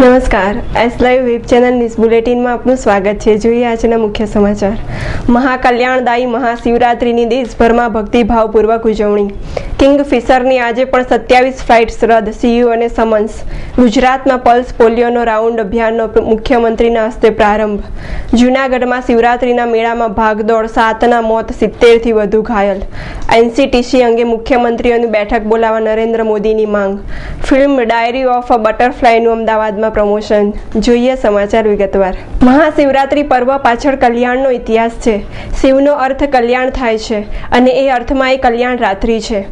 નમસ્કાર. S live web channel news બુલેટિનમાં આપનું સ્વાગત છે. જોઈએ આજના મુખ્ય સમાચાર. મહાકલ્યાણદાયી મહાશિવરાત્રિની દેશભરમાં ભક્તિભાવપૂર્વક ઉજવણી. કિંગ ફિશરની આજે પણ સત્યાવીસ ફ્લાઇટ્સ રદ, સીયુ અને સમન્સ. ગુજરાતમાં પલ્સ પોલિયોનો રાઉન્ડ અભિયાનનો મુખ્યમંત્રીના હસ્તે પ્રારંભ. જૂનાગઢમાં શિવરાત્રિના મેળામાં ભાગદોડ, સાતના મોત, સિત્તેરથી વધુ ઘાયલ. એનસીટીસી અંગે મુખ્યમંત્રીઓની બેઠક બોલાવવા નરેન્દ્ર મોદીની માંગ. ફિલ્મ ડાયરી ઓફ અ બટરફ્લાયનું અમદાવાદમાં પ્રમોશન. જોઈએ સમાચાર વિગતવાર. મહાશિવરાત્રી પર્વ પાછળ કલ્યાણનો ઇતિહાસ છે. શિવનો અર્થ કલ્યાણ થાય છે અને એ અર્થમાં એ કલ્યાણ રાત્રિ છે.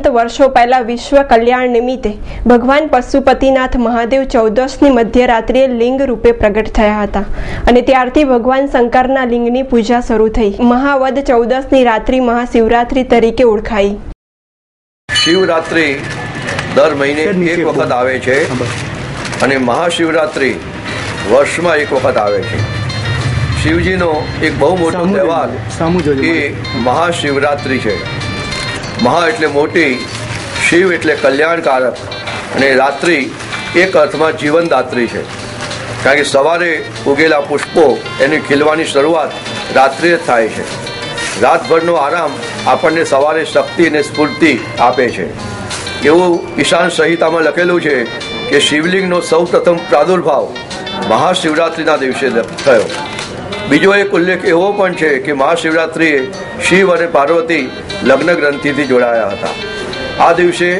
અનંત વર્ષો પહેલા વિશ્વ કલ્યાણ નિમિત્તે ભગવાન પશુપતિનાથ મહાદેવ ચૌદસની મધ્યરાત્રિએ લિંગ રૂપે પ્રગટ થયા હતા અને ત્યારથી ભગવાન શંકરના લિંગની પૂજા શરૂ થઈ. મહાવદ ચૌદસની રાત્રિ મહાશિવરાત્રિ તરીકે ઓળખાઈ. શિવરાત્રિ દર મહિને એક વખત આવે છે અને મહાશિવરાત્રિ વર્ષમાં એક વખત આવે છે. શિવજીનો એક બહુ મોટો તહેવાર એ મહાશિવરાત્રિ છે. મહા એટલે મોટી, શિવ એટલે કલ્યાણકારક અને રાત્રિ એક અર્થમાં જીવનદાત્રી છે. કારણ કે સવારે ઉગેલા પુષ્પો એની ખીલવાની શરૂઆત રાત્રિએ જ થાય છે. રાતભરનો આરામ આપણને સવારે શક્તિ અને સ્ફૂર્તિ આપે છે. એવું ઈશાન સંહિતામાં લખેલું છે કે શિવલિંગનો સૌ પ્રથમ પ્રાદુર્ભાવ મહાશિવરાત્રિના દિવસે થયો. બીજો એક ઉલ્લેખ એવો પણ છે કે મહાશિવરાત્રિએ શિવ અને પાર્વતી લગ્ન ગ્રંથિથી જોડાયા હતા. આ દિવસે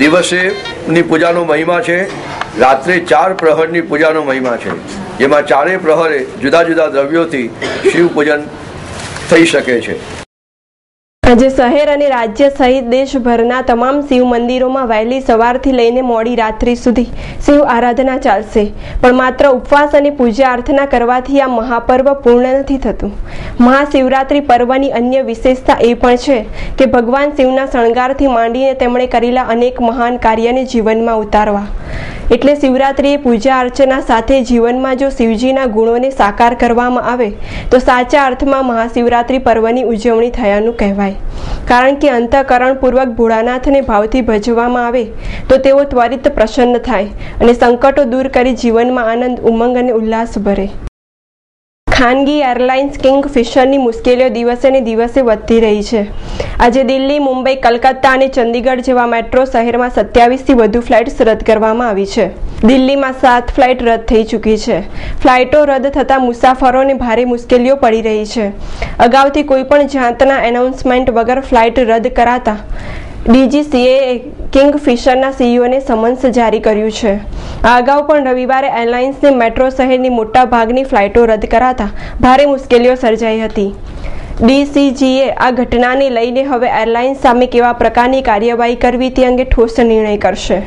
દિવસે ની પૂજાનો મહિમા છે, રાત્રે ચાર પ્રહરની પૂજાનો મહિમા છે, જેમાં ચારેય પ્રહરે જુદા જુદા દ્રવ્યોથી શિવ પૂજન થઈ શકે છે. આજે શહેર અને રાજ્ય સહિત દેશભરના તમામ શિવ મંદિરોમાં વહેલી સવારથી લઈને મોડી રાત્રિ સુધી શિવ આરાધના ચાલશે. પણ માત્ર ઉપવાસ અને પૂજા અર્ચના કરવાથી આ મહાપર્વ પૂર્ણ નથી થતું. મહાશિવરાત્રિ પર્વની અન્ય વિશેષતા એ પણ છે કે ભગવાન શિવના શણગારથી માંડીને તેમણે કરેલા અનેક મહાન કાર્યને જીવનમાં ઉતારવા. એટલે શિવરાત્રિએ પૂજા અર્ચના સાથે જીવનમાં જો શિવજીના ગુણોને સાકાર કરવામાં આવે, તો સાચા અર્થમાં મહાશિવરાત્રિ પર્વની ઉજવણી થયાનું કહેવાય. કારણ કે અંતઃકરણપૂર્વક ભોળાનાથને ભાવથી ભજવામાં આવે, તો તેઓ ત્વરિત પ્રસન્ન થાય અને સંકટો દૂર કરી જીવનમાં આનંદ, ઉમંગ અને ઉલ્લાસ ભરે. ખાનગી એરલાઇન્સ કિંગ ફિશરની મુશ્કેલીઓ દિવસે ને દિવસે વધતી રહી છે. આજે દિલ્હી, મુંબઈ, કલકત્તા અને ચંદીગઢ જેવા મેટ્રો શહેરમાં સત્યાવીસથી વધુ ફ્લાઇટ્સ રદ કરવામાં આવી છે. દિલ્હીમાં સાત ફ્લાઇટ રદ થઈ ચૂકી છે. ફ્લાઇટો રદ થતાં મુસાફરોને ભારે મુશ્કેલીઓ પડી રહી છે. અગાઉથી કોઈપણ જાતના એનાઉન્સમેન્ટ વગર ફ્લાઇટ રદ કરાતા ડીજીસીએ કિંગ ફિશરના સીઈઓને સમન્સ જારી કર્યું છે. આ અગાઉ પણ રવિવારે એરલાઇન્સની મેટ્રો શહેરની મોટા ભાગની ફ્લાઇટો રદ કરાતા ભારે મુશ્કેલીઓ સર્જાઈ હતી. ડીસીજીએ આ ઘટનાને લઈને હવે એરલાઇન્સ સામે કેવા પ્રકારની કાર્યવાહી કરવી તે અંગે ઠોસ નિર્ણય કરશે.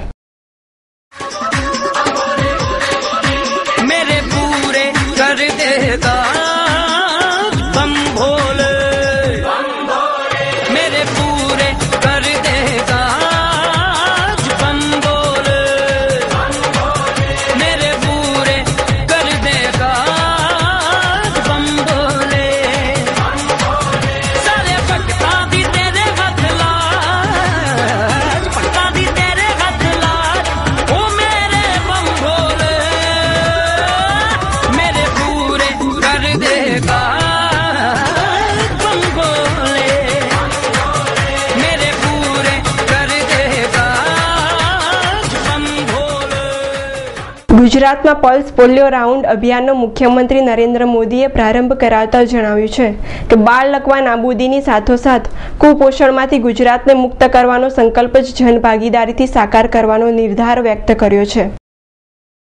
ગુજરાતમાં પલ્સ પોલિયો રાઉન્ડ અભિયાનનો મુખ્યમંત્રી નરેન્દ્ર મોદીએ પ્રારંભ કરાવતા જણાવ્યું છે કે બાળ લકવા નાબૂદીની સાથોસાથ કુપોષણમાંથી ગુજરાતને મુક્ત કરવાનો સંકલ્પ જ જનભાગીદારીથી સાકાર કરવાનો નિર્ધાર વ્યક્ત કર્યો છે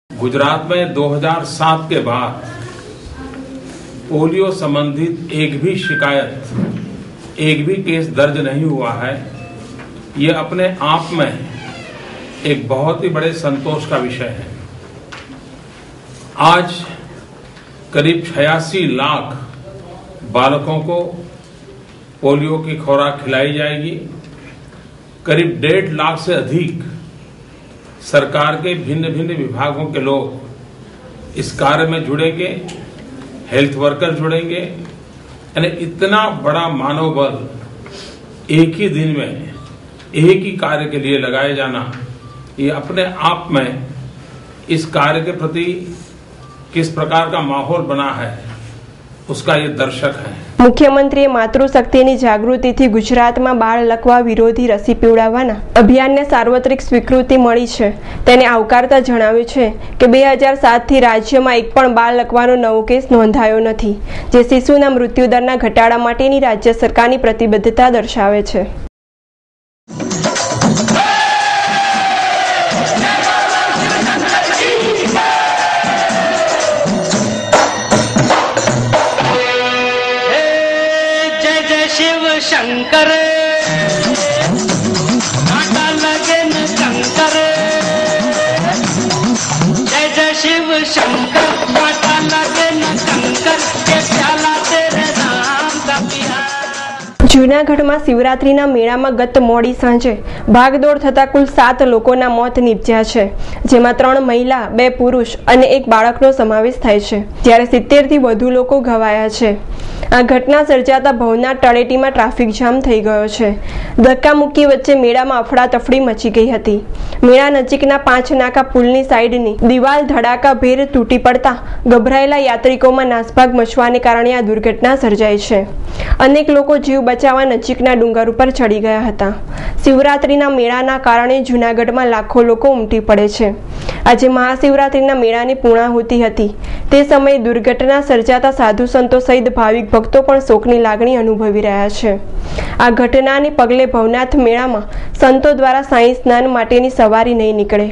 गुजरात में 2007 के बाद पोलियो संबंधित एक भी शिकायत एक भी केस दर्ज नहीं हुआ है ये अपने आप में एक बहुत ही बड़े संतोष का विषय है आज करीब छियासी लाख बालकों को पोलियो की खुराक खिलाई जाएगी। करीब डेढ़ लाख से अधिक सरकार के भिन्न भिन्न विभागों के लोग इस कार्य में जुड़ेंगे, हेल्थ वर्कर जुड़ेंगे, यानी इतना बड़ा मानव बल एक ही दिन में, एक ही कार्य के लिए लगाए जाना, ये अपने आप में इस कार्य के प्रति किस प्रकार का माहौल बना है उसका ये दर्शक है મુખ્યમંત્રીએ માતૃશક્તિની જાગૃતિથી ગુજરાતમાં બાળ લકવા વિરોધી રસી પીવડાવવાના અભિયાનને સાર્વત્રિક સ્વીકૃતિ મળી છે તેને આવકારતા જણાવ્યું છે કે બે હજાર સાતથી રાજ્યમાં એક પણ બાળ લકવાનો નવો કેસ નોંધાયો નથી જે શિશુના મૃત્યુદરના ઘટાડા માટેની રાજ્ય સરકારની પ્રતિબદ્ધતા દર્શાવે છે શંકર કાટા લગે શંકર જય જય શિવ શંકર કાટા લગે શંકર જૂનાગઢમાં શિવરાત્રિના મેળામાં ગત મોડી સાંજે ભાગદોડ થતા કુલ સાત લોકોના મોત નીપજ્યા છે, જેમાં ત્રણ મહિલા, બે પુરુષ અને એક બાળકનો સમાવેશ થાય છે, જ્યારે સિત્તેરથી વધુ લોકો ઘવાયા છે. આ ઘટના સર્જાતા ભવનાથ તળેટીમાં ટ્રાફિક જામ થઈ ગયો છે. ધક્કામુક્કી વચ્ચે મેળામાં અફડાતફડી મચી ગઈ હતી. મેળા નજીકના પાંચ નાકા પુલની સાઈડની દિવાલ ધડાકા ભેર તૂટી પડતા ગભરાયેલા યાત્રિકોમાં નાસભાગ મચવાને કારણે આ દુર્ઘટના સર્જાઈ છે. અનેક લોકો જીવ બચાવવા નજીકના ડુંગર ઉપર ચડી ગયા હતા. શિવરાત્રિના મેળાના કારણે જૂનાગઢમાં લાખો લોકો ઉમટી પડે છે. આજે મહાશિવરાત્રિના મેળાની પૂર્ણાહુતિ હતી. તે સમયે દુર્ઘટના સર્જાતા સાધુ સંતો સહિત ભાવિક ભક્તો પણ શોકની લાગણી અનુભવી રહ્યા છે. આ ઘટનાને પગલે ભવનાથ મેળામાં સંતો દ્વારા સાંઈ સ્નાન માટેની સવારી નહીં નીકળે.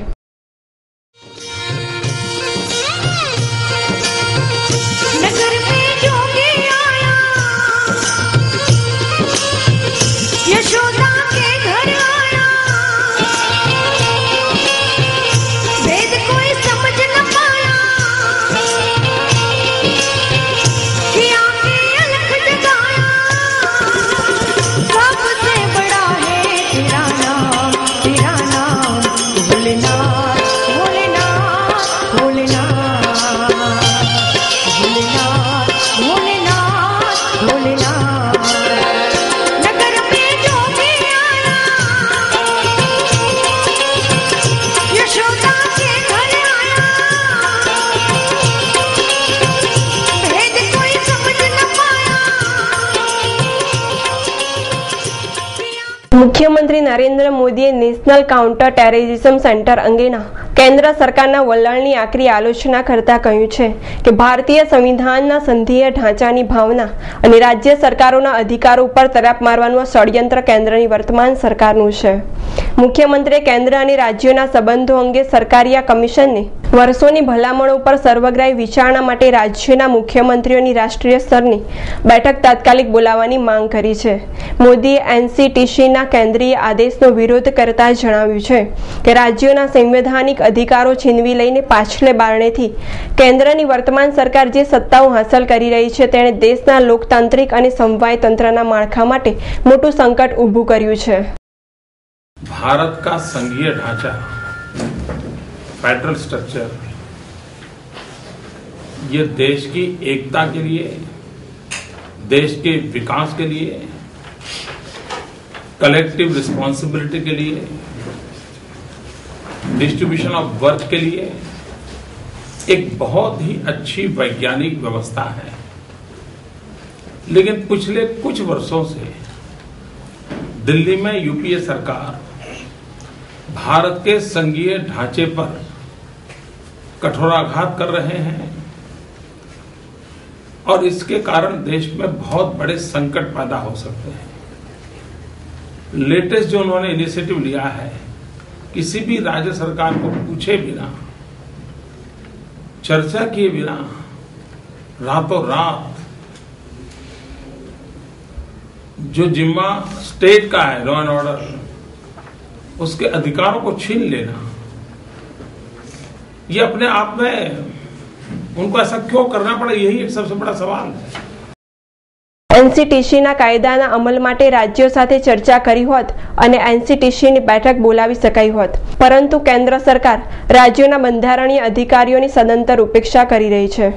મુખ્યમંત્રી નરેન્દ્ર મોદીએ નેશનલ કાઉન્ટર ટેરરિઝમ સેન્ટર અંગેના કેન્દ્ર સરકારના વલણની આકરી આલોચના કરતા કહ્યું છે કે ભારતીય સંવિધાનના સંધીય ઢાંચાની ભાવના અને રાજ્ય સરકારોના અધિકારો ઉપર તરાપ મારવાનું ષડયંત્ર કેન્દ્રની વર્તમાન સરકારનું છે. મુખ્યમંત્રીએ કેન્દ્ર અને રાજ્યોના સંબંધો અંગે સરકારી કમિશનને વર્ષોની ભલામણો ઉપર સર્વગ્રાહી વિચારણા માટે રાજ્યના મુખ્યમંત્રીઓની રાષ્ટ્રીય સ્તરની બેઠક તાત્કાલિક બોલાવવાની માંગ કરી છે. મોદીએ એનસીટીસીના કેન્દ્રીય આદેશનો વિરોધ કરતા જણાવ્યું છે કે રાજ્યોના સંવૈધાનિક અધિકારો છીનવી લઈને પાછલે બારણેથી કેન્દ્રની વર્તમાન સરકાર જે સત્તાઓ હાંસલ કરી રહી છે તેણે દેશના લોકતાંત્રિક અને સમવાય તંત્રના માળખા માટે મોટું સંકટ ઊભું કર્યું છે भारत का संघीय ढांचा फेडरल स्ट्रक्चर ये देश की एकता के लिए देश के विकास के लिए कलेक्टिव रिस्पॉन्सिबिलिटी के लिए डिस्ट्रीब्यूशन ऑफ़ वर्क के लिए एक बहुत ही अच्छी वैज्ञानिक व्यवस्था है। लेकिन पिछले कुछ वर्षों से दिल्ली में यूपीए सरकार भारत के संघीय ढांचे पर कठोराघात कर रहे हैं और इसके कारण देश में बहुत बड़े संकट पैदा हो सकते हैं। लेटेस्ट जो उन्होंने इनिशिएटिव लिया है किसी भी राज्य सरकार को पूछे बिना, चर्चा किए बिना, रातों रात, जो जिम्मा स्टेट का है लॉ एंड ऑर्डर उसके अधिकारों को छीन लेना, ये अपने आप में उनको ऐसा क्यों करना पड़ा, यही एक सबसे बड़ा सवाल है। એનસીટીસીના કાયદાના અમલ માટે રાજ્યો સાથે ચર્ચા કરી હોત અને એનસીટીસીની બેઠક બોલાવી શકાઈ હોત. પરંતુ કેન્દ્ર સરકાર રાજ્યોના બંધારણીય અધિકારીઓની સદંતર ઉપેક્ષા કરી રહી છે.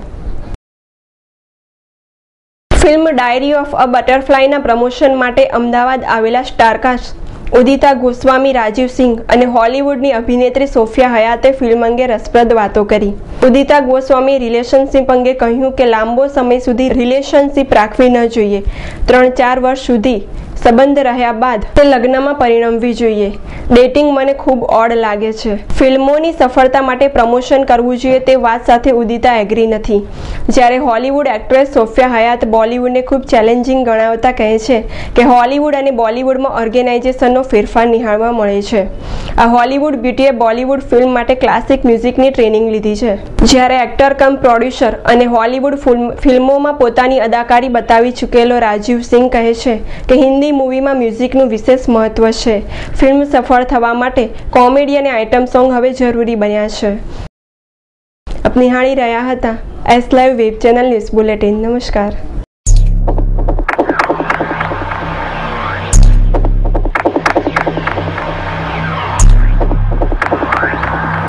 ફિલ્મ ડાયરી ઓફ અ બટરફ્લાયના પ્રમોશન માટે અમદાવાદ આવેલા સ્ટારકાસ્ટ ઉદિતા ગોસ્વામી, રાજીવ સિંઘ અને હોલિવૂડની અભિનેત્રી સોફિયા હયાતે ફિલ્મ અંગે રસપ્રદ વાતો કરી. ઉદિતા ગોસ્વામી રિલેશનશિપ અંગે કહ્યું કે લાંબો સમય સુધી રિલેશનશિપ રાખવી ન જોઈએ. ત્રણ ચાર વર્ષ સુધી સંબંધ રહ્યા બાદ તે લગ્નમાં પરિણમવી જોઈએ. ડેટિંગ મને ખૂબ ઓડ લાગે છે. ફિલ્મોની સફળતા માટે પ્રમોશન કરવું જોઈએ તે વાત સાથે ઉદિતા એગ્રી નથી. જ્યારે હોલિવૂડ એક્ટ્રેસ સોફિયા હયાત બોલિવૂડને ખૂબ ચેલેન્જિંગ ગણાવતા કહે છે કે હોલિવૂડ અને બોલિવૂડમાં ઓર્ગેનાઇઝેશનનો ફેરફાર નિહાળવા મળે છે. આ હોલિવૂડ બ્યુટીએ બોલિવૂડ ફિલ્મ માટે ક્લાસિક મ્યુઝિકની ટ્રેનિંગ લીધી છે. જ્યારે એક્ટર કમ પ્રોડ્યુસર અને હોલિવૂડ ફિલ્મોમાં પોતાની અદાકારી બતાવી ચૂકેલો રાજીવ સિંહ કહે છે કે હિન્દી મૂવીમાં મ્યુઝિકનું વિશેષ મહત્વ છે. ફિલ્મ સફળ થવા માટે કોમેડી અને આઇટમ સોંગ હવે જરૂરી બન્યા છે. આપ નિહાળી રહ્યા હતા S live web channel news bulletin નમસ્કાર.